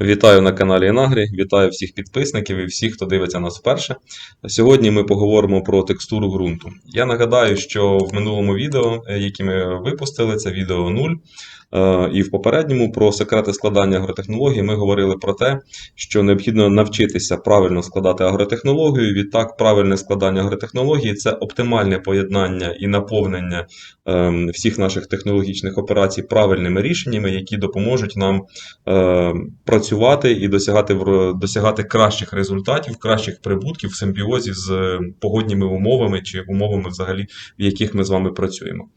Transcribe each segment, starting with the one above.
Вітаю на каналі Інагрі, вітаю всіх підписників і всіх, хто дивиться нас вперше. Сьогодні ми поговоримо про текстуру ґрунту. Я нагадаю, що в минулому відео, е, яке ми випустили, це відео 0, е, і в попередньому про секрети складання агротехнологій ми говорили про те, що необхідно навчитися правильно складати агротехнологію. Відтак, правильне складання агротехнології це оптимальне поєднання і наповнення ем, всіх наших технологічних операцій правильними рішеннями, які допоможуть нам е, працювати і досягати досягати кращих результатів, кращих прибутків в симбіозі з е, погодніми умовами чи умовами, взагалі, в яких ми з вами працюємо.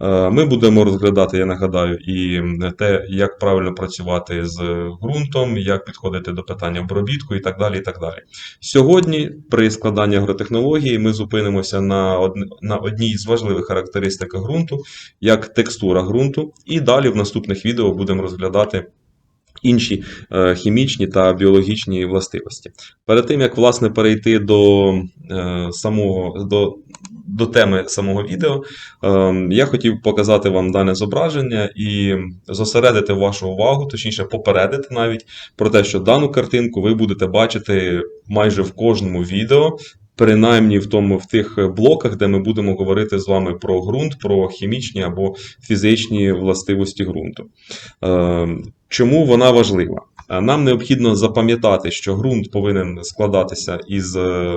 Е, Ми будемо розглядати, я нагадаю, і те, як правильно працювати з ґрунтом, як підходити до питання обробітку і так далі. і так далі. Сьогодні при складанні агротехнології ми зупинимося на одній з важливих характеристик ґрунту, як текстура ґрунту, і далі в наступних відео будемо розглядати інші е, хімічні та біологічні властивості. Перед тим як власне перейти до е, самого до, до теми самого відео, е, я хотів показати вам дане зображення і зосередити вашу увагу, точніше попередити навіть про те, що дану картинку ви будете бачити майже в кожному відео. Принаймні в тому в тих блоках, де ми будемо говорити з вами про ґрунт, про хімічні або фізичні властивості ґрунту. Е, Чому вона важлива? Е, Нам необхідно запам'ятати, що ґрунт повинен складатися із е,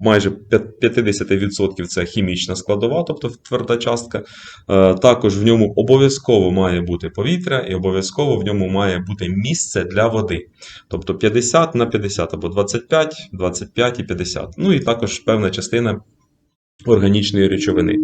майже 50% це хімічна складова, тобто тверда частка. Е, Також в ньому обов'язково має бути повітря, і обов'язково в ньому має бути місце для води. Тобто 50 на 50 або 25, 25 і 50. Ну і також певна частина органічної речовини.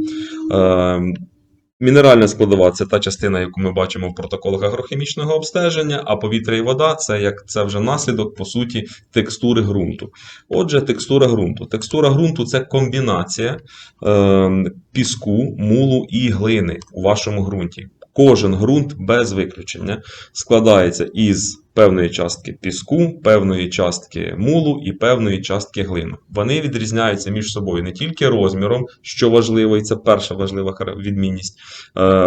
Мінеральна складова це та частина, яку ми бачимо в протоколах агрохімічного обстеження, а повітря і вода це як це вже наслідок, по суті, текстури ґрунту. Отже, текстура ґрунту. Текстура ґрунту це комбінація е, піску, мулу і глини у вашому ґрунті. Кожен ґрунт без виключення складається із певної частки піску, певної частки мулу і певної частки глини. Вони відрізняються між собою не тільки розміром, що важливо, і це перша важлива відмінність е,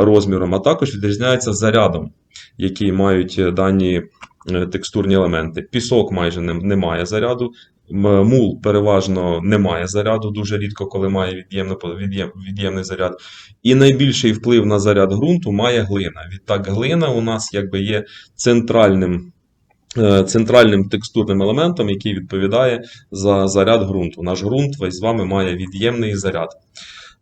розміром, а також відрізняються зарядом, який мають е, дані е, текстурні елементи. Пісок майже не має заряду. Мул переважно не має заряду, дуже рідко, коли має від'ємний від'єм, від'ємний заряд. І найбільший вплив на заряд ґрунту має глина. Відтак, глина у нас якби є центральним, е, центральним текстурним елементом, який відповідає за заряд ґрунту. Наш ґрунт весь з вами має від'ємний заряд.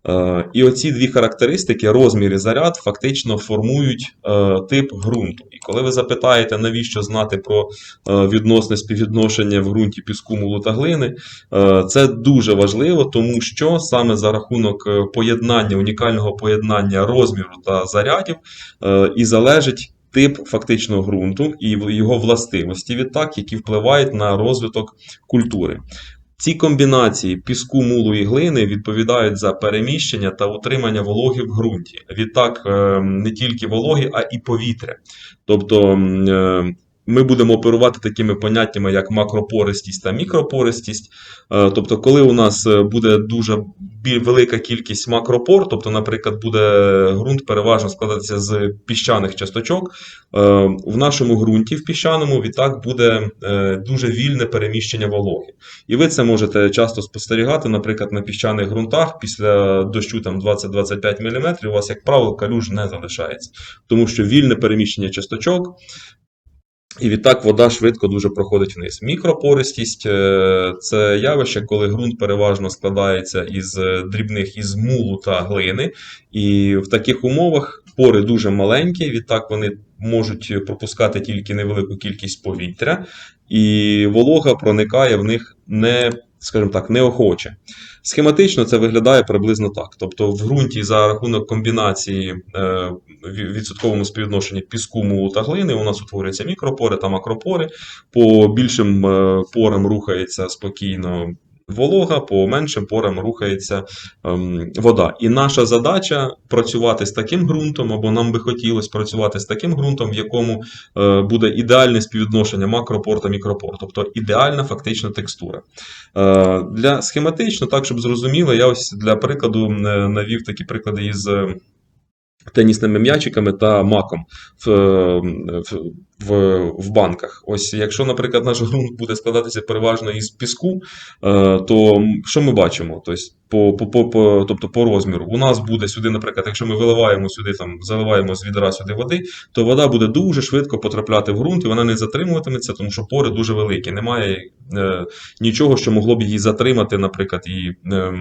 Е, І оці дві характеристики, розмір і заряд, фактично формують е, тип ґрунту. І коли ви запитаєте, навіщо знати про е, відносне співвідношення в ґрунті піску, мулу та глини, це дуже важливо, тому що саме за рахунок поєднання, унікального поєднання розміру та зарядів і залежить тип фактично ґрунту і його властивості відтак, які впливають на розвиток культури. Ці комбінації піску, мулу і глини відповідають за переміщення та утримання вологи в ґрунті. Відтак, е, не тільки вологи, а і повітря. Тобто е, ми будемо оперувати такими поняттями, як макропористість та мікропористість. Е, Тобто, коли у нас е, буде дуже велика кількість макропор, тобто, наприклад, буде ґрунт переважно складатися з піщаних часточок, е, в нашому ґрунті в піщаному відтак буде дуже вільне переміщення вологи. І ви це можете часто спостерігати, наприклад, на піщаних ґрунтах після дощу там 20-25 мм, у вас, як правило, калюж не залишається, тому що вільне переміщення часточок. І відтак вода швидко дуже проходить вниз. Мікропористість е, це явище, коли ґрунт переважно складається із е, дрібних із мулу та глини. І в таких умовах пори дуже маленькі, відтак вони можуть пропускати тільки невелику кількість повітря, і волога проникає в них не, скажімо так, неохоче. Схематично це виглядає приблизно так. Тобто в ґрунті за рахунок комбінації е, в відсотковому співвідношенні піску, мулу та глини у нас утворюються мікропори та макропори. По більшим е, порам рухається спокійно волога, по меншим порам рухається ем, вода. І наша задача працювати з таким ґрунтом, або нам би хотілося працювати з таким ґрунтом, в якому е, буде ідеальне співвідношення макропор та мікропор, тобто ідеальна фактична текстура. Е, Для схематично, так щоб зрозуміло, я ось для прикладу е, навів такі приклади із тенісними м'ячиками та маком в, в, в, банках. Ось якщо, наприклад, наш ґрунт буде складатися переважно із піску, е, то що ми бачимо? Тобто, по, по, по, тобто по розміру. У нас буде сюди, наприклад, якщо ми виливаємо сюди, там, заливаємо з відра сюди води, то вода буде дуже швидко потрапляти в ґрунт, і вона не затримуватиметься, тому що пори дуже великі. Немає е, нічого, що могло б її затримати, наприклад, і. Е,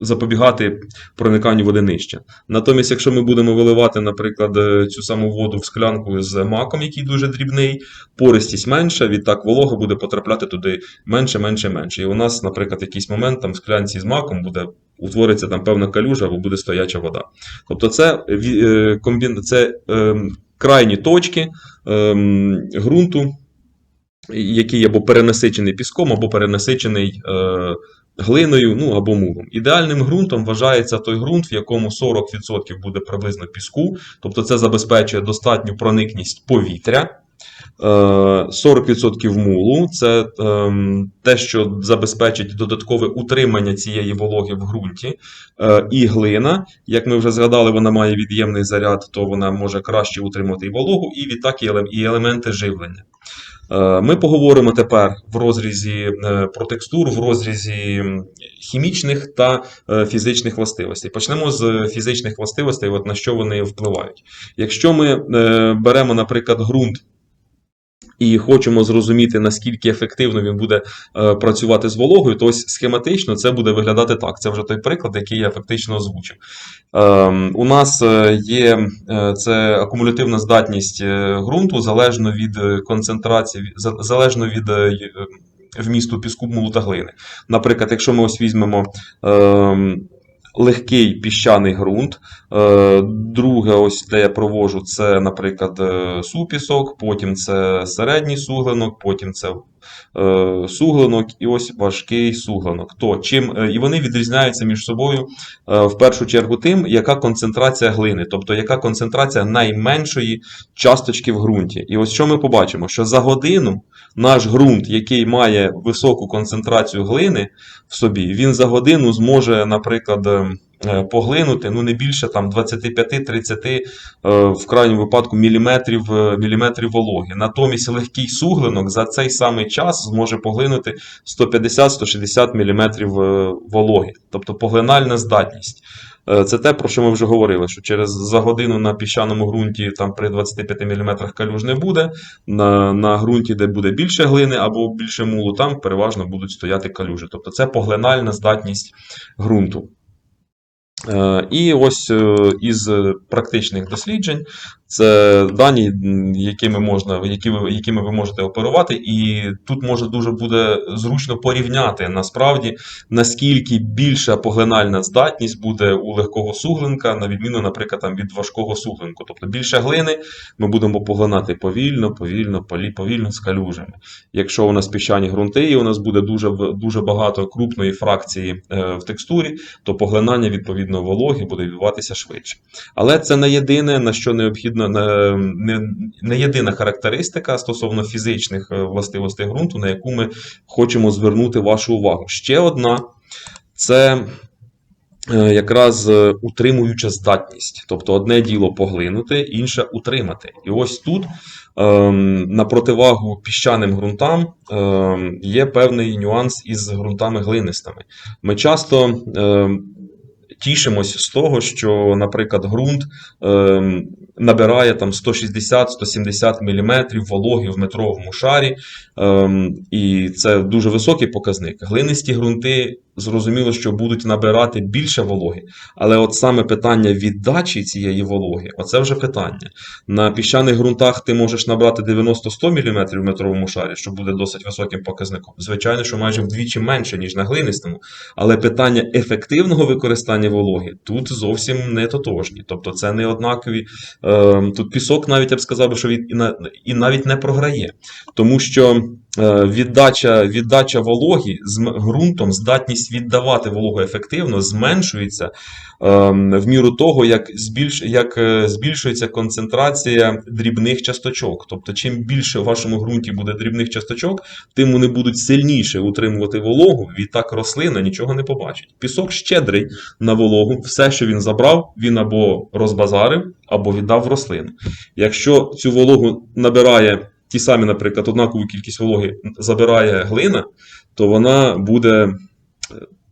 запобігати прониканню води нижче. Натомість, якщо ми будемо виливати, наприклад, е, цю саму воду в склянку з маком, який дуже дрібний, пористість менша, відтак волога буде потрапляти туди менше, менше, менше. І у нас, наприклад, якийсь момент там в склянці з маком буде утвориться там певна калюжа або буде стояча вода. Тобто, це, е, це е, крайні точки е, ґрунту, який або перенасичений піском, або перенасичений е, глиною, ну або мулом. Ідеальним ґрунтом вважається той ґрунт, в якому 40% буде приблизно піску, тобто це забезпечує достатню проникність повітря. Е, 40% мулу це ем, те, що забезпечить додаткове утримання цієї вологи в ґрунті. Е, І глина, як ми вже згадали, вона має від'ємний заряд, то вона може краще утримати і вологу, і відтак і елементи живлення. Е, Ми поговоримо тепер в розрізі е, про текстур, в розрізі хімічних та е, фізичних властивостей. Почнемо з фізичних властивостей, от на що вони впливають. Якщо ми беремо, наприклад, ґрунт. І хочемо зрозуміти, наскільки ефективно він буде е, працювати з вологою, то ось схематично це буде виглядати так. Це вже той приклад, який я фактично озвучив. Ем, у нас е, є е, це акумулятивна здатність ґрунту залежно від концентрації, залежно від вмісту піску, мулу та глини. Наприклад, якщо ми ось візьмемо ем, легкий піщаний ґрунт, е, друге, ось де я провожу, це, наприклад, е, супісок, потім це середній суглинок, потім це суглинок і ось важкий суглинок. То чим е, і вони відрізняються між собою е, в першу чергу тим, яка концентрація глини, тобто яка концентрація найменшої часточки в ґрунті. І ось що ми побачимо, що за годину наш ґрунт, який має високу концентрацію глини в собі, він за годину зможе, наприклад, е, е, поглинути ну не більше там 25-30 е, в крайньому випадку міліметрів, е, міліметрів вологи. Натомість легкий суглинок за цей самий час зможе поглинути 150-160 міліметрів е, вологи, тобто поглинальна здатність. Е, Це те, про що ми вже говорили, що через за годину на піщаному ґрунті там при 25 мм калюж не буде. На, на ґрунті, де буде більше глини або більше мулу, там переважно будуть стояти калюжі. Тобто це поглинальна здатність ґрунту. Е, І ось е, із практичних досліджень це дані, якими можна, які якими ви можете оперувати, і тут може дуже буде зручно порівняти насправді, наскільки більша поглинальна здатність буде у легкого суглинка, на відміну, наприклад, там, від важкого суглинку. Тобто більше глини ми будемо поглинати повільно, повільно, повільно з калюжами. Якщо у нас піщані ґрунти, і у нас буде дуже, дуже багато крупної фракції е, в текстурі, то поглинання відповідно вологи буде відбуватися швидше. Але це не єдине, на що необхідно, не, не, не єдина характеристика стосовно фізичних е, властивостей ґрунту, на яку ми хочемо звернути вашу увагу. Ще одна це е, якраз е, утримуюча здатність. Тобто одне діло поглинути, інше утримати. І ось тут, на противагу піщаним ґрунтам, є певний нюанс із ґрунтами глинистими. Ми часто тішимось з того, що, наприклад, ґрунт е, набирає там 160-170 мм вологи в метровому шарі, е, і це дуже високий показник. Глинисті ґрунти зрозуміло, що будуть набирати більше вологи, але от саме питання віддачі цієї вологи, оце вже питання. На піщаних ґрунтах ти можеш набрати 90-100 мм в метровому шарі, що буде досить високим показником. Звичайно, що майже вдвічі менше, ніж на глинистому. Але питання ефективного використання вологи тут зовсім не тотожні. Тобто це не однакові. Е, тут пісок, навіть я б сказав, що він і, навіть не програє. Тому що віддача, віддача вологі з ґрунтом, здатність віддавати вологу ефективно зменшується ем, в міру того, як, збільш, як е, збільшується концентрація дрібних часточок. Тобто, чим більше в вашому ґрунті буде дрібних часточок, тим вони будуть сильніше утримувати вологу, відтак рослина нічого не побачить. Пісок щедрий на вологу, все, що він забрав, він або розбазарив, або віддав рослину. Якщо цю вологу набирає ті самі, наприклад, однакову кількість вологи забирає глина, то вона буде.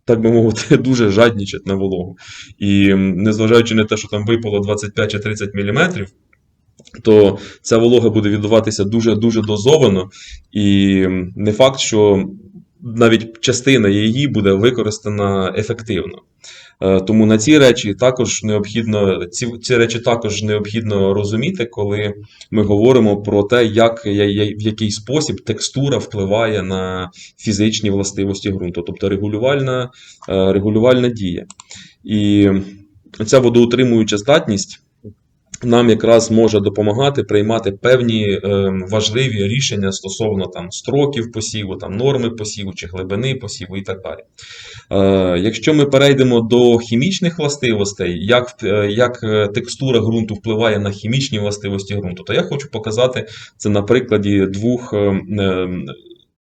Так би мовити, дуже жаднічать на вологу. І незважаючи на те, що там випало 25 чи 30 мм, то ця волога буде відбуватися дуже-дуже дозовано, і не факт, що навіть частина її буде використана ефективно. Е, Тому на ці речі також необхідно, ці, ці речі також необхідно розуміти, коли ми говоримо про те, як, в який спосіб текстура впливає на фізичні властивості ґрунту, тобто регулювальна, е, регулювальна дія. І ця водоутримуюча здатність нам якраз може допомагати приймати певні е, важливі рішення стосовно там, строків посіву, там, норми посіву чи глибини посіву і так далі. Е, якщо ми перейдемо до хімічних властивостей, як, е, як е, текстура ґрунту впливає на хімічні властивості ґрунту, то я хочу показати це на прикладі двох.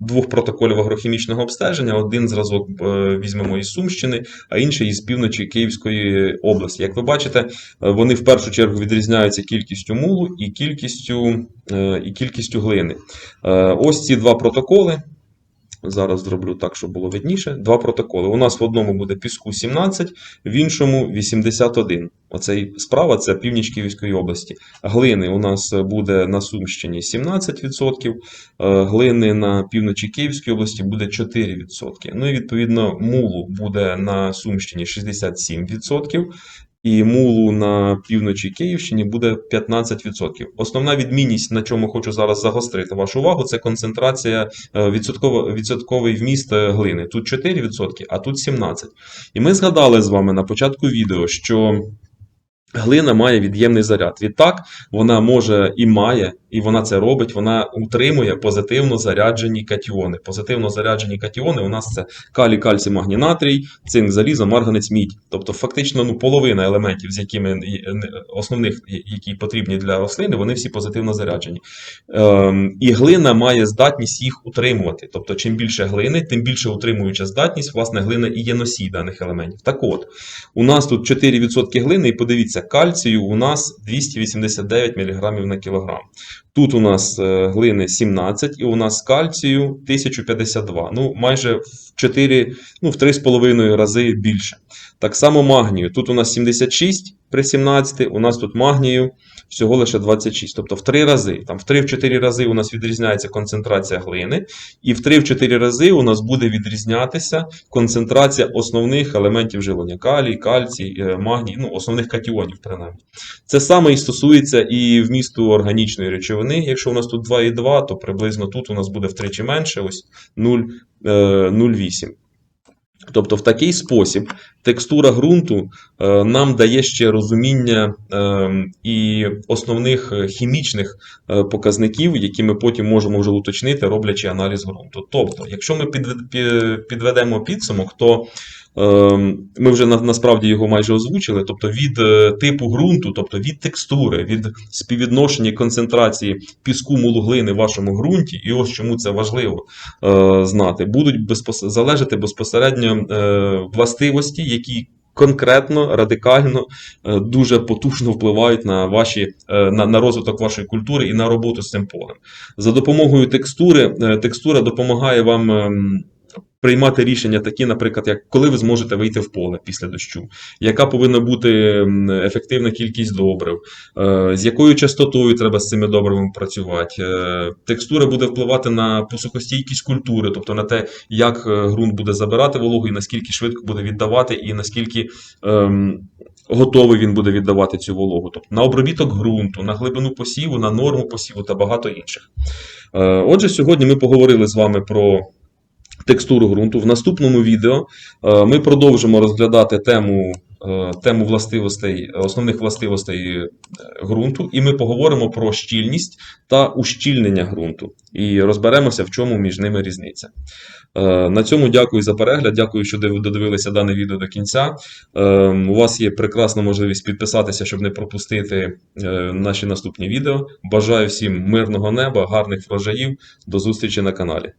Двох протоколів агрохімічного обстеження. Один зразок е, візьмемо із Сумщини, а інший із півночі Київської області. Як ви бачите, е, вони в першу чергу відрізняються кількістю мулу і кількістю, е, і кількістю глини. Ось ці два протоколи. Зараз зроблю так, щоб було видніше. Два протоколи. У нас в одному буде піску 17, в іншому 81. Оцей справа це північ Київської області. Глини у нас буде на Сумщині 17%, е, глини на півночі Київської області буде 4%. Ну і відповідно мулу буде на Сумщині 67%. І мулу на півночі Київщині буде 15%. Основна відмінність, на чому хочу зараз загострити вашу увагу, це концентрація е, відсотковий вміст е, глини. Тут 4%, а тут 17%. І ми згадали з вами на початку відео, що глина має від'ємний заряд. Відтак, вона може і має, і вона це робить, вона утримує позитивно заряджені катіони. Позитивно заряджені катіони у нас це калій, кальцій, магній, натрій, цинк, залізо, марганець, мідь. Тобто, фактично, ну, половина елементів, з якими е, основних, які потрібні для рослини, вони всі позитивно заряджені. Ем, і глина має здатність їх утримувати. Тобто, чим більше глини, тим більше утримуюча здатність, власне, глина і є носій даних елементів. Так от, у нас тут 4% глини, і подивіться, кальцію у нас 289 мг на кілограм. Тут у нас е, глини 17 і у нас кальцію 1052. Ну, майже в 4, ну, в 3,5 рази більше. Так само магнію. Тут у нас 76 при 17, у нас тут магнію всього лише 26. Тобто в 3 рази. Там в 3-4 рази у нас відрізняється концентрація глини, і в 3-4 рази у нас буде відрізнятися концентрація основних елементів жилення: калій, кальцій, е, магній, ну, основних катіонів, принаймні. Це саме і стосується і вмісту органічної речовини. Якщо у нас тут 2,2, то приблизно тут у нас буде втричі менше, ось 0, е, 0,8. Тобто, в такий спосіб текстура ґрунту е, нам дає ще розуміння е, і основних хімічних показників, які ми потім можемо вже уточнити, роблячи аналіз ґрунту. Тобто, якщо ми підведемо підсумок, то ми вже насправді його майже озвучили. Тобто від е, типу ґрунту, тобто від текстури, від співвідношення концентрації піску мулуглини в вашому ґрунті, і ось чому це важливо е, знати, будуть безпос... залежати безпосередньо е, властивості, які конкретно, радикально, дуже потужно впливають на, ваші, на, на розвиток вашої культури і на роботу з цим полем. За допомогою текстури, текстура допомагає вам. Приймати рішення такі, наприклад, як коли ви зможете вийти в поле після дощу, яка повинна бути ефективна кількість добрив, е, з якою частотою треба з цими добривами працювати. Е, Текстура буде впливати на посухостійкість культури, тобто на те, як е, ґрунт буде забирати вологу, і наскільки швидко буде віддавати, і наскільки ем, готовий він буде віддавати цю вологу. Тобто на обробіток ґрунту, на глибину посіву, на норму посіву та багато інших. Отже, сьогодні ми поговорили з вами про. Текстуру ґрунту. В наступному відео е, ми продовжимо розглядати тему е, тему властивостей, основних властивостей е, ґрунту, і ми поговоримо про щільність та ущільнення ґрунту. І розберемося, в чому між ними різниця. На цьому дякую за перегляд. Дякую, що див- додивилися дане відео до кінця. У вас є прекрасна можливість підписатися, щоб не пропустити наші наступні відео. Бажаю всім мирного неба, гарних врожаїв. До зустрічі на каналі.